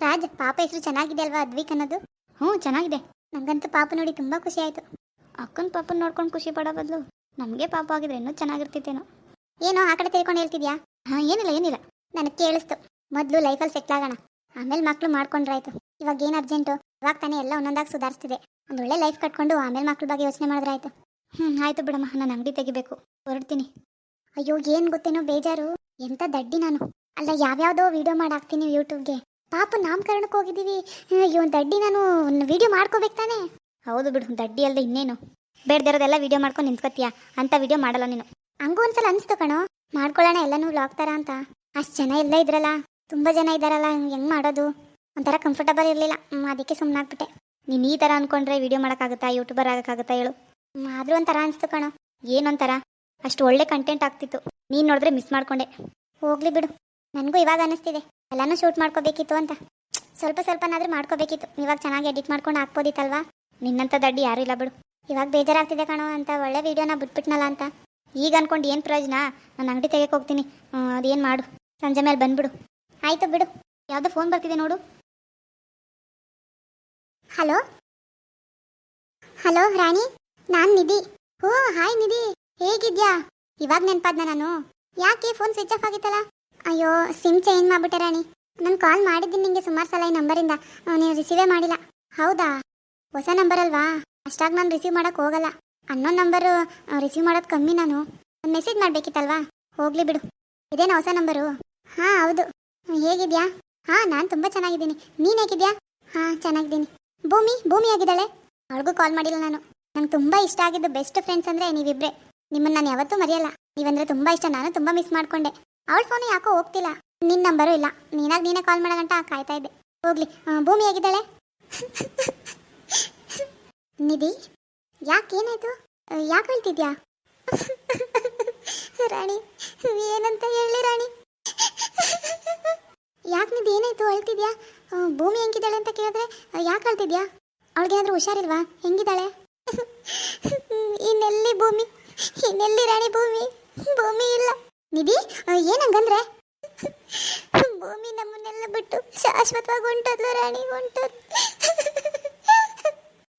ರಾಜ್ ಪಾಪ ಹೆಸರು ಚೆನ್ನಾಗಿದೆ ಅಲ್ವಾ ಅದ್ವಿಕ್ ಅನ್ನೋದು? ಹ್ಞೂ ಚೆನ್ನಾಗಿದೆ. ನನಗಂತೂ ಪಾಪ ನೋಡಿ ತುಂಬ ಖುಷಿ ಆಯಿತು. ಅಕ್ಕನ ಪಾಪನ ನೋಡ್ಕೊಂಡು ಖುಷಿ ಪಡೋ ಬದಲು ನಮಗೆ ಪಾಪ ಆಗಿದ್ರೆ ಇನ್ನೂ ಚೆನ್ನಾಗಿರ್ತಿತ್ತೇನೋ. ಏನೋ ಆ ಕಡೆ ತಿಳ್ಕೊಂಡು ಹೇಳ್ತಿದ್ಯಾ? ಹಾಂ ಏನಿಲ್ಲ ಏನಿಲ್ಲ. ನನಗೆ ಕೇಳಿಸ್ತು. ಮೊದಲು ಲೈಫಲ್ಲಿ ಸೆಟ್ಲ್ ಆಗೋಣ. ಆಮೇಲೆ ಮಕ್ಕಳು ಮಾಡ್ಕೊಂಡ್ರಾಯ್ತು ಇವಾಗ ಏನು ಅರ್ಜೆಂಟು ಇವಾಗ ತಾನೇ ಎಲ್ಲ ಒಂದೊಂದಾಗಿ ಸುಧಾರಿಸ್ತಿದೆ. ಒಂದು ಒಳ್ಳೆ ಲೈಫ್ ಕಟ್ಕೊಂಡು ಆಮೇಲೆ ಮಕ್ಳ ಬಗ್ಗೆ ಯೋಚನೆ ಮಾಡಿದ್ರೆ ಆಯಿತು. ಹ್ಞೂ ಆಯಿತು ಬಿಡಮ್ಮ. ನಾನು ಅಂಗಡಿ ತೆಗಿಬೇಕು. ಹೊರಡ್ತೀನಿ. ಅಯ್ಯೋ ಏನು ಗೊತ್ತೇನೋ ಬೇಜಾರು. ಎಂಥ ದಡ್ಡಿ ನಾನು. ಅಲ್ಲ ಯಾವ್ಯಾವುದೋ ವೀಡಿಯೋ ಮಾಡಿ ಹಾಕ್ತೀನಿ ಯೂಟ್ಯೂಬ್ಗೆ ಪಾಪ ನಾಮಕರಣಕ್ಕೆ ಹೋಗಿದ್ದೀವಿ. ಅಯ್ಯೋ ದಡ್ಡಿ ನಾನು ವಿಡಿಯೋ ಮಾಡ್ಕೋಬೇಕು ತಾನೇ? ಹೌದು ಬಿಡು ದಡ್ಡಿ ಅಲ್ಲದೆ ಇನ್ನೇನು. ಬೇಡ್ದಿರೋದೆಲ್ಲ ವಿಡಿಯೋ ಮಾಡ್ಕೊಂಡು ನಿಂತ್ಕೋತೀಯ? ಅಂತ ವಿಡಿಯೋ ಮಾಡಲ್ಲ ನೀನು. ಹಂಗೂ ಒಂದ್ಸಲ ಅನಿಸ್ತು ಕಣೋ. ಮಾಡ್ಕೊಳ್ಳೋಣ, ಎಲ್ಲನೂ ವ್ಲಾಗ್ ಥರ ಅಂತ. ಅಷ್ಟು ಜನ ಎಲ್ಲ ಇದ್ರಲ್ಲ. ತುಂಬ ಜನ ಇದ್ದಾರಲ್ಲ, ಹೆಂಗೆ ಮಾಡೋದು? ಒಂಥರ ಕಂಫರ್ಟಬಲ್ ಇರಲಿಲ್ಲ. ಅದಕ್ಕೆ ಸುಮ್ಮನಾಗ್ಬಿಟ್ಟೆ ನೀನು ಈ ಥರ ಅಂದ್ಕೊಂಡ್ರೆ ವಿಡಿಯೋ ಮಾಡೋಕ್ಕಾಗುತ್ತಾ ಯೂಟ್ಯೂಬರ್ ಆಗೋಕ್ಕಾಗುತ್ತಾ ಹೇಳು. ಆದರೂ ಒಂಥರ ಅನಿಸ್ತು ಕಣೋ. ಏನೊಂಥರ? ಅಷ್ಟು ಒಳ್ಳೆ ಕಂಟೆಂಟ್ ಆಗ್ತಿತ್ತು. ನೀನು ನೋಡಿದ್ರೆ ಮಿಸ್ ಮಾಡಿಕೊಂಡೆ. ಹೋಗ್ಲಿ ಬಿಡು. ನನಗೂ ಇವಾಗ ಅನಿಸ್ತಿದೆ. ಎಲ್ಲನೂ ಶೂಟ್ ಮಾಡ್ಕೋಬೇಕಿತ್ತು ಅಂತ. ಸ್ವಲ್ಪ ಸ್ವಲ್ಪನಾದ್ರೂ ಮಾಡ್ಕೋಬೇಕಿತ್ತು. ಇವಾಗ ಚೆನ್ನಾಗಿ ಎಡಿಟ್ ಮಾಡ್ಕೊಂಡು ಹಾಕ್ಬೋದಿತ್ತಲ್ವಾ? ನಿನ್ನಂಥ ದಡ್ಡಿ ಯಾರೂ ಇಲ್ಲ ಬಿಡು. ಇವಾಗ ಬೇಜಾರಾಗ್ತಿದೆ ಕಣೋ ಅಂತ ಒಳ್ಳೆ ವೀಡಿಯೋನ ಬಿಟ್ಬಿಟ್ನಲ್ಲ ಅಂತ. ಈಗ ಅನ್ಕೊಂಡು ಏನು ಪ್ರಯೋಜನ? ನಾನು ಅಂಗಡಿ ತೆಗೆಕ್ಕೆ ಹೋಗ್ತೀನಿ. ಅದೇನು ಮಾಡು. ಸಂಜೆ ಮೇಲೆ ಬಂದ್ಬಿಡು. ಆಯಿತು ಬಿಡು. ಯಾವುದೋ ಫೋನ್ ಬರ್ತಿದೆ ನೋಡು. ಹಲೋ? ಹಲೋ, ರಾಣಿ? ನಾನು ನಿಧಿ. ಓ, ಹಾಯ್ ನಿಧಿ. ಹೇಗಿದ್ಯಾ? ಇವಾಗ ನೆನಪಾದ್ನ ನಾನು. ಯಾಕೆ ಫೋನ್ ಸ್ವಿಚ್ ಆಫ್ ಆಗಿತ್ತಲ್ಲ? ಅಯ್ಯೋ ಸಿಮ್ ಚೇಂಜ್ ಮಾಡ್ಬಿಟ್ಟೆ ರಾಣಿ. ನಾನು ಕಾಲ್ ಮಾಡಿದ್ದೀನಿ ನಿಂಗೆ ಸುಮಾರು ಸಲ ಈ ನಂಬರಿಂದ. ನೀವು ರಿಸೀವೇ ಮಾಡಿಲ್ಲ. ಹೌದಾ? ಹೊಸ ನಂಬರ್ ಅಲ್ವಾ? ಅಷ್ಟಾಗಿ ನಾನು ರಿಸೀವ್ ಮಾಡೋಕೆ ಹೋಗಲ್ಲ. ಅನ್ನೋ ನಂಬರು ರಿಸೀವ್ ಮಾಡೋದು ಕಮ್ಮಿ ನಾನು. ಒಂದು ಮೆಸೇಜ್ ಮಾಡಬೇಕಿತ್ತಲ್ವಾ? ಹೋಗ್ಲಿ ಬಿಡು. ಇದೇನಾ ಹೊಸ ನಂಬರು ಹಾಂ, ಹೌದು. ಹೇಗಿದ್ಯಾ? ಹಾಂ, ನಾನು ತುಂಬ ಚೆನ್ನಾಗಿದ್ದೀನಿ. ನೀನು ಹೇಗಿದ್ಯಾ? ಹಾಂ, ಚೆನ್ನಾಗಿದ್ದೀನಿ. ಭೂಮಿ ಭೂಮಿ ಆಗಿದ್ದಾಳೆ ಅವಳಿಗೂ ಕಾಲ್ ಮಾಡಿಲ್ಲ ನಾನು. ನಂಗೆ ತುಂಬ ಇಷ್ಟ ಆಗಿದ್ದು ಬೆಸ್ಟ್ ಫ್ರೆಂಡ್ಸ್ ಅಂದರೆ ನೀವಿಬ್ರೆ. ನಿಮ್ಮನ್ನು ನಾನು ಯಾವತ್ತೂ ಮರೆಯಲ್ಲ. ನೀವಂದರೆ ತುಂಬ ಇಷ್ಟ. ನಾನು ತುಂಬ ಮಿಸ್ ಮಾಡ್ಕೊಂಡೆ. ಅವಳ ಫೋನ್ ಯಾಕೋ ಹೋಗ್ತಿಲ್ಲ. ನಿನ್ನ ನಂಬರು ಇಲ್ಲ. ನೀನಾಗ ನೀನೇ ಕಾಲ್ ಮಾಡೋ ಗಂಟ ಕಾಯ್ತಾ ಇದ್ದೆ. ಹೋಗ್ಲಿ. ಭೂಮಿ ಹೇಗಿದ್ದಾಳೆ? ನಿಧಿ ಯಾಕೇನಾಯ್ತು ಯಾಕೆ ಹೇಳ್ತಿದ್ಯಾ? ರಾಣಿ, ಏನಂತ ಹೇಳಿ ರಾಣಿ? ಯಾಕೆ ನಿಧಿ, ಏನಾಯ್ತು? ಅಳ್ತಿದ್ಯಾ ಭೂಮಿ ಹೆಂಗಿದ್ದಾಳೆ ಅಂತ ಕೇಳಿದ್ರೆ ಯಾಕೆ ಅಳ್ತಿದ್ಯಾ ಅವಳಿಗೇನಾದ್ರೂ ಹುಷಾರಿಲ್ವಾ? ಹೆಂಗಿದ್ದಾಳೆ? ಇನ್ನೆಲ್ಲಿ ಭೂಮಿ? ಇನ್ನೆಲ್ಲಿ ರಾಣಿ ಭೂಮಿ? ಭೂಮಿ ಇಲ್ಲ. ನಿಧಿ ಏನು ಏನಂಗಂದ್ರೆ? ಭೂಮಿ ನಮ್ಮನ್ನೆಲ್ಲ ಬಿಟ್ಟು ಶಾಶ್ವತವಾಗಿ ಹೊಂಟದ್ಲು ರಾಣಿ ಹೊಂಟದ್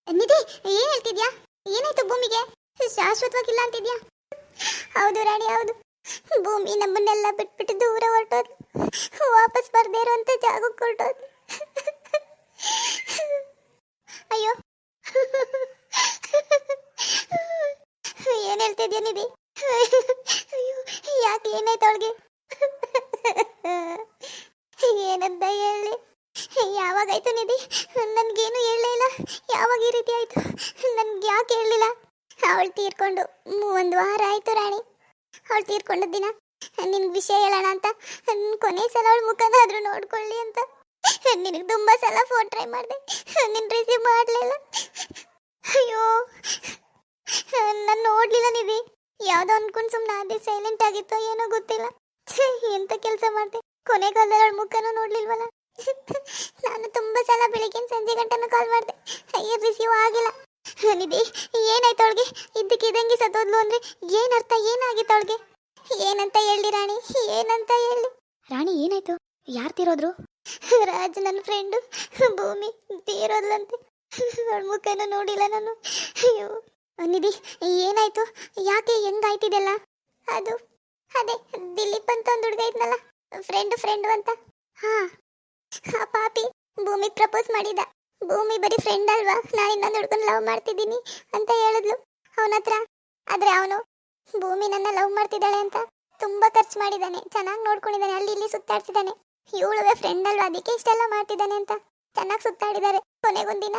ನಿಧಿ, ಏನ್ ಹೇಳ್ತಿದ್ಯಾ? ಏನಾಯ್ತು ಭೂಮಿಗೆ? ಶಾಶ್ವತವಾಗಿಲ್ಲ ಅಂತಿದ್ಯಾ? ಹೌದು ರಾಣಿ, ಹೌದು. ಭೂಮಿ ನಮ್ಮನ್ನೆಲ್ಲ ಬಿಟ್ಬಿಟ್ಟು ದೂರ ಹೊರಟೋದು ವಾಪಸ್ ಬರ್ದೇ ಇರೋಂಥ ಜಾಗಕ್ಕೆ ಹೊರಟೋದು ಅಯ್ಯೋ. ಏನ್ ಹೇಳ್ತಿದ್ಯಾ ನಿಧಿ? ಯಾಕೆ ಏನಾಯ್ತು ಅವಳಿಗೆ? ಏನಂತ ಹೇಳಿ? ಯಾವಾಗಾಯ್ತು ನಿಧಿ? ನನ್ಗೇನು ಹೇಳಲೇ ಇಲ್ಲ. ಯಾವಾಗ ಈ ರೀತಿ ಆಯ್ತು? ನನ್ಗೆ ಯಾಕೆ ಹೇಳಲಿಲ್ಲ? ಅವಳು ತೀರ್ಕೊಂಡು ಒಂದು ವಾರ ಆಯ್ತು ರಾಣಿ. ಅವಳು ತೀರ್ಕೊಂಡ ದಿನ ನಿನ್ಗೆ ವಿಷಯ ಹೇಳೋಣ ಅಂತ, ಕೊನೆ ಸಲ ಅವಳ ಮುಖನಾದ್ರೂ ನೋಡ್ಕೊಳ್ಳಿ ಅಂತ. ನಿನಗೆ ತುಂಬಾ ಸಲ ಫೋನ್ ಟ್ರೈ ಮಾಡಿದೆ. ನಿನ್ ರಿಸೀವ್ ಮಾಡಲಿಲ್ಲ. ಅಯ್ಯೋ, ನಾನು ನೋಡ್ಲಿಲ್ಲ ನಿಧಿ. ಯಾವ್ದೋ ಅನ್ಕೊಂಡ್ ಸುಮ್ಮನೆ ಅದೇ ಸೈಲೆಂಟ್ ಆಗಿತ್ತೋ ಏನೋ ಗೊತ್ತಿಲ್ಲ. ಎಂತ ಕೆಲಸ ಮಾಡ್ದೆ? ಕೊನೆಗಾಲದಲ್ಲಿ ಅವಳ ಮುಖನೂ ನೋಡ್ಲಿಲ್ವಲ್ಲ? ನಾನು ತುಂಬಾ ಸಲ ಬೆಳಿಗ್ಗೆ ಸಂಜೆ ಗಂಟನೂ ಕಾಲ್ ಮಾಡಿದೆ. ಅಯ್ಯ ರಿಸೀವ್ ಆಗಿಲ್ಲ. ನಿಧಿ ಏನಾಯ್ತು ಅವಳಿಗೆ? ಇದ್ದಕ್ಕಿದ್ದಂಗೆ ಸತ್ತೋದ್ಲು ಅಂದ್ರೆ ಏನರ್ಥ ಏನಾಗಿತ್ತು ಅವಳಿಗೆ? ಏನಂತ ಹೇಳಿ ರಾಣಿ ಏನಂತ ಹೇಳಿ ರಾಣಿ ಏನಾಯ್ತು? ಯಾರು ತೀರೋದ್ರು? ರಾಜ್ ನನ್ನ ಫ್ರೆಂಡು ಭೂಮಿ ತೀರೋದ್ಲಂತೆ. ಅವಳ ಮುಖನೂ ನೋಡಿಲ್ಲ ನಾನು. ಅಯ್ಯೋ. ನಿಧಿ, ಏನಾಯ್ತು? ಯಾಕೆ ಹೆಂಗಾಯ್ತಿದೆಲ್ಲ? ಅದು, ಅದೇ, ದಿಲೀಪ್ ಅಂತ ಒಂದು ಹುಡುಗ ಇದ್ನಲ್ಲ ಫ್ರೆಂಡ್ ಫ್ರೆಂಡು ಅಂತ. ಹಾ, ಆ ಪಾಪಿ ಭೂಮಿ ಪ್ರಪೋಸ್ ಮಾಡಿದ. ಭೂಮಿ ಬರೀ ಫ್ರೆಂಡ್ ಅಲ್ವಾ? ನಾನು ಇನ್ನೊಂದು ಹುಡುಗನ ಲವ್ ಮಾಡ್ತಿದ್ದೀನಿ ಅಂತ ಹೇಳಿದ್ಲು. ಅವನ ಹತ್ರ. ಆದ್ರೆ ಅವನು ಭೂಮಿ ನನ್ನ ಲವ್ ಮಾಡ್ತಿದ್ದಾಳೆ ಅಂತ ತುಂಬಾ ಖರ್ಚು ಮಾಡಿದ್ದಾನೆ ಚೆನ್ನಾಗಿ ನೋಡ್ಕೊಂಡಿದ್ದಾನೆ ಅಲ್ಲಿ ಇಲ್ಲಿ ಸುತ್ತಾಡ್ತಿದ್ದಾನೆ ಇವಳುವೆ ಫ್ರೆಂಡ್ ಅಲ್ವಾ? ಅದಕ್ಕೆ ಇಷ್ಟೆಲ್ಲ ಮಾಡ್ತಿದ್ದಾನೆ ಅಂತ. ಚೆನ್ನಾಗಿ ಸುತ್ತಾಡಿದ್ದಾರೆ ಕೊನೆಗೊಂದಿನ,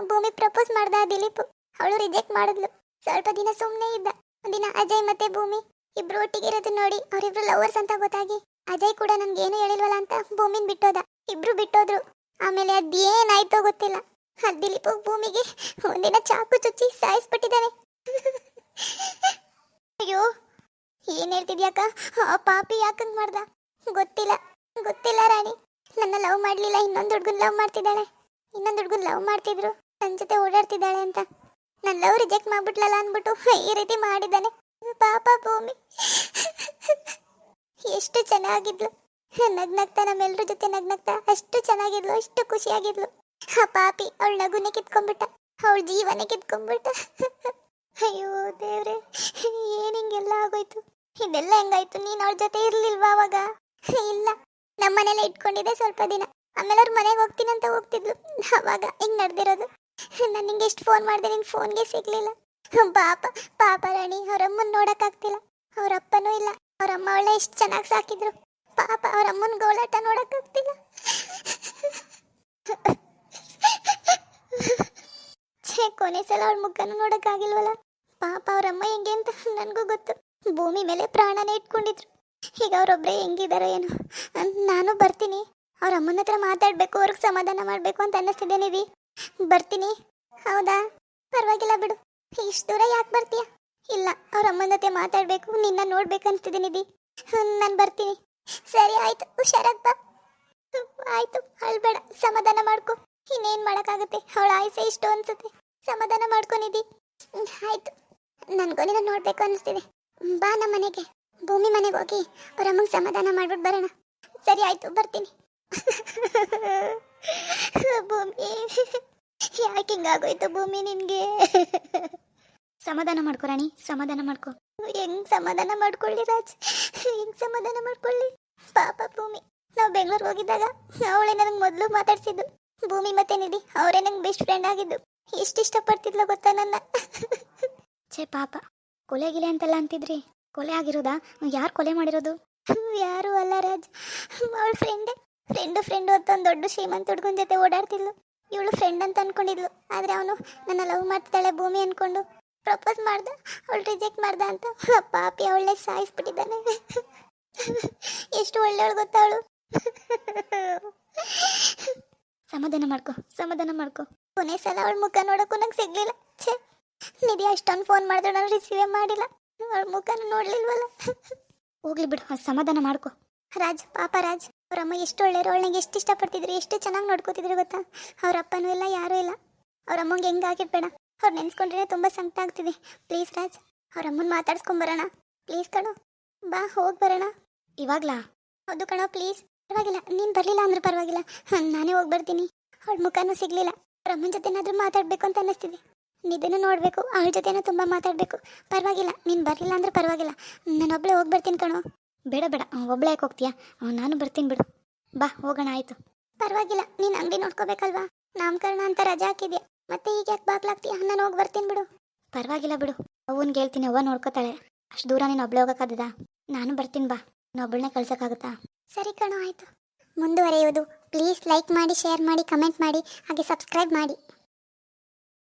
ಭೂಮಿ ಪ್ರಪೋಸ್ ಮಾಡ್ದ ದಿಲೀಪ್. ಅವಳು ರಿಜೆಕ್ಟ್ ಮಾಡಿದ್ಲು. ಸ್ವಲ್ಪ ದಿನ ಸುಮ್ಮನೆ ಇದ್ದ. ಒಂದಿನ ಅಜಯ್ ಮತ್ತೆ ಭೂಮಿ ಇಬ್ರು ಒಟ್ಟಿಗೆ ಇರೋದು ನೋಡಿ ಅವರಿಬ್ರು ಲವರ್ಸ್ ಅಂತ ಗೊತ್ತಾಗಿ ಅಜಯ್ ಕೂಡ ನನ್ಗೆ ಏನು ಹೇಳಿಲ್ವಲ್ಲ ಅಂತ ಭೂಮಿನ ಬಿಟ್ಟೋದ. ಇಬ್ರು ಬಿಟ್ಟೋದ್ರು. ಆಮೇಲೆ ಅದೇನಾಯ್ತೋ ಗೊತ್ತಿಲ್ಲ. ಅದ್ ದಿಲೀಪ್ ಭೂಮಿಗೆ ಒಂದಿನ ಚಾಕು ಚುಚ್ಚಿ ಸಾಯಿಸ್ಬಿಟ್ಟಿದ್ದಾನೆ. ಅಯ್ಯೋ, ಏನ್ ಹೇಳ್ತಿದ್ಯಾಕ ಆ ಪಾಪಿ ಯಾಕಂಗ್ ಮಾಡ್ದ? ಗೊತ್ತಿಲ್ಲ. ಗೊತ್ತಿಲ್ಲ ರಾಣಿ. ನನ್ನ ಲವ್ ಮಾಡ್ಲಿಲ್ಲ, ಇನ್ನೊಂದು ಹುಡ್ಗನ್ ಲವ್ ಮಾಡ್ತಿದ್ದಾಳೆ. ಇನ್ನೊಂದು ಹುಡ್ಗನ್ ಲವ್ ಮಾಡ್ತಿದ್ರು. ನನ್ನ ಜೊತೆ ಓಡಾಡ್ತಿದ್ದಾಳೆ ಅಂತ. ನನ್ನ ಲವ್ ರಿಜೆಕ್ಟ್ ಮಾಡ್ಬಿಟ್ಲಲ್ಲ ಅಂದ್ಬಿಟ್ಟು ಈ ರೀತಿ ಮಾಡಿದ್ದಾನೆ. ಪಾಪ ಭೂಮಿ. ಎಷ್ಟು ಚೆನ್ನಾಗಿದ್ಲು. ನಗ್ನಗ್ತಾ ನಮ್ಮೆಲ್ರ ಜೊತೆ ನಗ್ನಗ್ತಾ ಅಷ್ಟು ಚೆನ್ನಾಗಿದ್ಲು, ಅಷ್ಟು ಖುಷಿಯಾಗಿದ್ಲು. ಆ ಪಾಪಿ ಅವಳ ನಗುನೆ ಕಿತ್ಕೊಂಡ್ಬಿಟ್ಟ, ಅವಳ ಜೀವನೇ ಕಿತ್ಕೊಂಡ್ಬಿಟ್ಟ. ಅಯ್ಯೋ ದೇವ್ರೆ, ಏನ್ ಹಿಂಗೆಲ್ಲ ಆಗೋಯ್ತು? ಇದೆಲ್ಲ ಹೆಂಗಾಯ್ತು? ನೀನ್ ಅವಳ ಜೊತೆ ಇರ್ಲಿಲ್ವಾ ಅವಾಗ? ಇಲ್ಲ ನಮ್ಮನೆಲ್ಲ ಇಟ್ಕೊಂಡಿದ್ದೆ ಸ್ವಲ್ಪ ದಿನ. ಆಮೇಲೆ ಅವ್ರ ಮನೆಗೆ ಹೋಗ್ತೀನಂತ ಹೋಗ್ತಿದ್ಲು. ಅವಾಗ ಹಿಂಗ್ ನಡೆದಿರೋದು. ನಾನು ನಿಂಗೆ ಎಷ್ಟು ಫೋನ್ ಮಾಡಿದೆ ನಿಂಗೆ ಫೋನ್ಗೆ ಸಿಗ್ಲಿಲ್ಲ. ಪಾಪ ಪಾಪ ರಾಣಿ, ಅವರಮ್ಮನ ನೋಡಕ್ಕಾಗ್ತಿಲ್ಲ. ಅವರಪ್ಪನೂ ಇಲ್ಲ. ಅವರಮ್ಮ ಅವಳೆ ಎಷ್ಟು ಚೆನ್ನಾಗಿ ಸಾಕಿದ್ರು. ಪಾಪ, ಅವರಮ್ಮನ ಗೋಳಾಟ ನೋಡಕ್ಕಾಗ್ತಿಲ್ಲ. ಛೇ, ಕೊನೆ ಸಲ ಅವಳ ಮುಖನೂ ನೋಡಕ್ಕಾಗಿಲ್ವಲ್ಲ ಪಾಪ, ಅವರಮ್ಮ ಹೆಂಗೆ ಅಂತ ನನಗೂ ಗೊತ್ತು. ಭೂಮಿ ಮೇಲೆ ಪ್ರಾಣನೇ ಇಟ್ಕೊಂಡಿದ್ರು. ಈಗ ಅವರೊಬ್ಬರೇ ಹೆಂಗಿದಾರೋ ಏನೋ. ನಾನು ಬರ್ತೀನಿ. ಅವ್ರ ಅಮ್ಮನ ಹತ್ರ ಮಾತಾಡ್ಬೇಕು, ಅವ್ರಿಗೆ ಸಮಾಧಾನ ಮಾಡಬೇಕು ಅಂತ ಅನ್ನಿಸ್ತಿದೆ ನಿಧಿ. ಬರ್ತೀನಿ. ಹೌದಾ? ಪರವಾಗಿಲ್ಲ ಬಿಡು. ಇಷ್ಟು ದೂರ ಯಾಕೆ ಬರ್ತೀಯ? ಇಲ್ಲ, ಅವ್ರ ಅಮ್ಮನ ಜೊತೆ ಮಾತಾಡ್ಬೇಕು, ನಿನ್ನ ನೋಡ್ಬೇಕು ಅನ್ಸ್ತಿದೆ ಬಿ ನಾನು ಬರ್ತೀನಿ. ಸರಿ, ಆಯ್ತು. ಹುಷಾರಾಗ್ ಬಾ. ಆಯ್ತು. ಅಳ್ಬೇಡ. ಸಮಾಧಾನ ಮಾಡ್ಕೊ. ಇನ್ನೇನ್ ಮಾಡೋಕ್ಕಾಗುತ್ತೆ? ಅವಳ ಆಯ್ಸೆ ಇಷ್ಟು ಅನ್ಸುತ್ತೆ. ಸಮಾಧಾನ ಮಾಡ್ಕೊಂಡಿದ್ದಿ ಆಯ್ತು. ನನಗೂ ನಿನ್ನ ನೋಡ್ಬೇಕು ಅನಿಸ್ತಿದೆ. ಬಾ ನಮ್ಮ ಮನೆಗೆ. ಭೂಮಿ ಮನೆಗೆ ಹೋಗಿ ಅವ್ರ ಅಮ್ಮಂಗೆ ಸಮಾಧಾನ ಮಾಡ್ಬಿಟ್ಟು ಬರೋಣ. ಸರಿ, ಆಯ್ತು. ಬರ್ತೀನಿ. ಭೂಮಿ. ಯಾಕೆ ಹಿಂಗಾಗೋಯ್ತು ಭೂಮಿ ನಿನ್ಗೆ? ಸಮಾಧಾನ ಮಾಡ್ಕೊ ರಾಣಿ, ಸಮಾಧಾನ ಮಾಡ್ಕೊ. ಹೆಂಗ್ ಸಮಾಧಾನ ಮಾಡ್ಕೊಳ್ಳಿ ರಾಜ್? ಹೆಂಗ್ ಸಮಾಧಾನ ಮಾಡ್ಕೊಳ್ಳಿ? ಪಾಪ ಭೂಮಿ. ನಾವು ಬೆಂಗಳೂರಿಗೆ ಹೋಗಿದ್ದಾಗ ಅವಳೇ ನನಗೆ ಮೊದಲು ಮಾತಾಡ್ಸಿದ್ದು. ಭೂಮಿ ಮತ್ತೆ ನಿಧಿ, ಅವರೇ ನಂಗೆ ಬೆಸ್ಟ್ ಫ್ರೆಂಡ್ ಆಗಿದ್ದು. ಎಷ್ಟು ಇಷ್ಟಪಡ್ತಿದ್ಲು ಗೊತ್ತಾ ನನ್ನ? ಛೇ ಪಾಪ, ಕೊಲೆ ಗಿಲೆ ಅಂತೆಲ್ಲ ಅಂತಿದ್ರಿ. ಕೊಲೆ ಆಗಿರೋದಾ? ಯಾರು ಕೊಲೆ ಮಾಡಿರೋದು? ಯಾರು ಅಲ್ಲ ರಾಜ್. ಅವಳ ಫ್ರೆಂಡೇ ಫ್ರೆಂಡು ಫ್ರೆಂಡು ಅಂತ ಒಂದು ದೊಡ್ಡ ಶ್ರೀಮಂತ ಹುಡುಗನ ಜೊತೆ ಓಡಾಡ್ತಿದ್ಲು. ಇವಳು ಫ್ರೆಂಡ್ ಅಂತ ಅನ್ಕೊಂಡಿದ್ಲು. ಆದ್ರೆ ಅವನು ನನ್ನ ಲವ್ ಮಾಡ್ತಾಳೆ ಭೂಮಿ ಅನ್ಕೊಂಡು. ಪ್ರಪೋಸ್ ಮಾಡ್ದ, ಅವಳು ರಿಜೆಕ್ಟ್ ಮಾಡ್ದ ಅಂತ. ಪಾಪಿ ಅವಳೆ ಸಾಯಿಸ್ಬಿಟ್ಟಿದ್ದಾನೆ. ಎಷ್ಟು ಒಳ್ಳೆಯವಳು ಗೊತ್ತಾ ಅವಳು? ಸಮಾಧಾನ ಮಾಡ್ಕೊ ಸಮಾಧಾನ ಮಾಡ್ಕೊ. ಕೊನೆ ಸಲ ಅವಳ ಮುಖ ನೋಡಕ್ಕೂ ನಂಗೆ ಸಿಗ್ಲಿಲ್ಲ. ಛೇ, ನಿಧಿ ಅಷ್ಟೊಂದು ಫೋನ್ ಮಾಡಿದ್ರು ನಾನು ರಿಸೀವೇ ಮಾಡಿಲ್ಲ. ಅವಳ ಮುಖನ ನೋಡ್ಲಿಲ್ವಲ್ಲ? ಹೋಗ್ಲಿ ಬಿಡು ಸಮಾಧಾನ ಮಾಡ್ಕೊ. ರಾಜ್, ಪಾಪ ರಾಜ್. ಅವ್ರಮ್ಮ ಎಷ್ಟು ಒಳ್ಳೆಯರು ಅವಳಿಗೆ ಎಷ್ಟು ಇಷ್ಟಪಡ್ತಿದ್ರು, ಎಷ್ಟು ಚೆನ್ನಾಗಿ ನೋಡ್ಕೋತಿದ್ರು ಗೊತ್ತಾ? ಅವ್ರ ಅಪ್ಪನೂ ಇಲ್ಲ, ಯಾರೂ ಇಲ್ಲ. ಅವ್ರ ಅಮ್ಮಂಗೆ ಹೆಂಗೆ ಆಗಿರ್ಬೇಡ. ಅವ್ರು ನೆನೆಸ್ಕೊಂಡ್ರೆ ತುಂಬ ಸಂಕಟ ಆಗ್ತಿದೆ. ಪ್ಲೀಸ್ ರಾಜ್, ಅವ್ರ ಅಮ್ಮನ ಮಾತಾಡ್ಸ್ಕೊಂಬರೋಣ ಪ್ಲೀಸ್ ಕಣೋ, ಬಾ, ಹೋಗಿ ಬರೋಣ. ಇವಾಗ್ಲಾ? ಹೌದು ಕಣೋ, ಪ್ಲೀಸ್. ಪರವಾಗಿಲ್ಲ, ನೀನು ಬರಲಿಲ್ಲ ಅಂದ್ರೆ ಪರವಾಗಿಲ್ಲ. ನಾನೇ ಹೋಗಿ ಬರ್ತೀನಿ. ಅವಳ ಮುಖನೂ ಸಿಗಲಿಲ್ಲ. ಅವ್ರ ಜೊತೆನಾದರೂ ಜೊತೆ ಮಾತಾಡಬೇಕು ಅಂತ ಅನ್ನಿಸ್ತಿದೆ. ನಿದನ್ನು ನೋಡಬೇಕು, ಅವಳ ಜೊತೆನೂ ತುಂಬ ಮಾತಾಡಬೇಕು. ಪರವಾಗಿಲ್ಲ, ನೀನು ಬರಲಿಲ್ಲ ಅಂದ್ರೆ ಪರವಾಗಿಲ್ಲ. ನಾನು ಒಬ್ಬಳೇ ಹೋಗಿ ಬರ್ತೀನಿ ಕಣೋ. ಬೇಡ ಬೇಡ. ಒಬ್ಳೆ ಯಾಕೆ ಹೋಗ್ತೀಯಾ? ನಾನು ಬರ್ತೀನಿ ಬಿಡು. ಬಾ, ಹೋಗೋಣ, ಆಯ್ತು. ಪರವಾಗಿಲ್ಲ, ನೀನು ಅಂಗಡಿ ನೋಡ್ಕೋಬೇಕಲ್ವಾ? ನಾಮಕರಣ ಅಂತ ರಜಾ ಹಾಕಿದ್ಯಾ? ಮತ್ತೆ ಈಗ ಯಾಕೆ ಬಾಗ್ಲಾಗ್ತೀಯ ನಾನು ಹೋಗಿ ಬರ್ತೀನಿ ಬಿಡು. ಪರವಾಗಿಲ್ಲ ಬಿಡು. ಅವ್ವನ್ಗೆ ಹೇಳ್ತೀನಿ ಅವ್ವ ನೋಡ್ಕೋತಾಳೆ. ಅಷ್ಟು ದೂರ ನೀನು ಒಬ್ಳೆ ಹೋಗೋಕ್ಕಾಗದ ನಾನು ಬರ್ತೀನಿ, ಬಾ. ಒಬ್ಬಳನ್ನೇ ಕಳ್ಸೋಕ್ಕಾಗುತ್ತಾ? ಸರಿ ಕಣೋ, ಆಯ್ತು. ಮುಂದುವರೆಯುವುದು. ಪ್ಲೀಸ್ ಲೈಕ್ ಮಾಡಿ, ಶೇರ್ ಮಾಡಿ, ಕಮೆಂಟ್ ಮಾಡಿ, ಹಾಗೆ ಸಬ್ಸ್ಕ್ರೈಬ್ ಮಾಡಿ.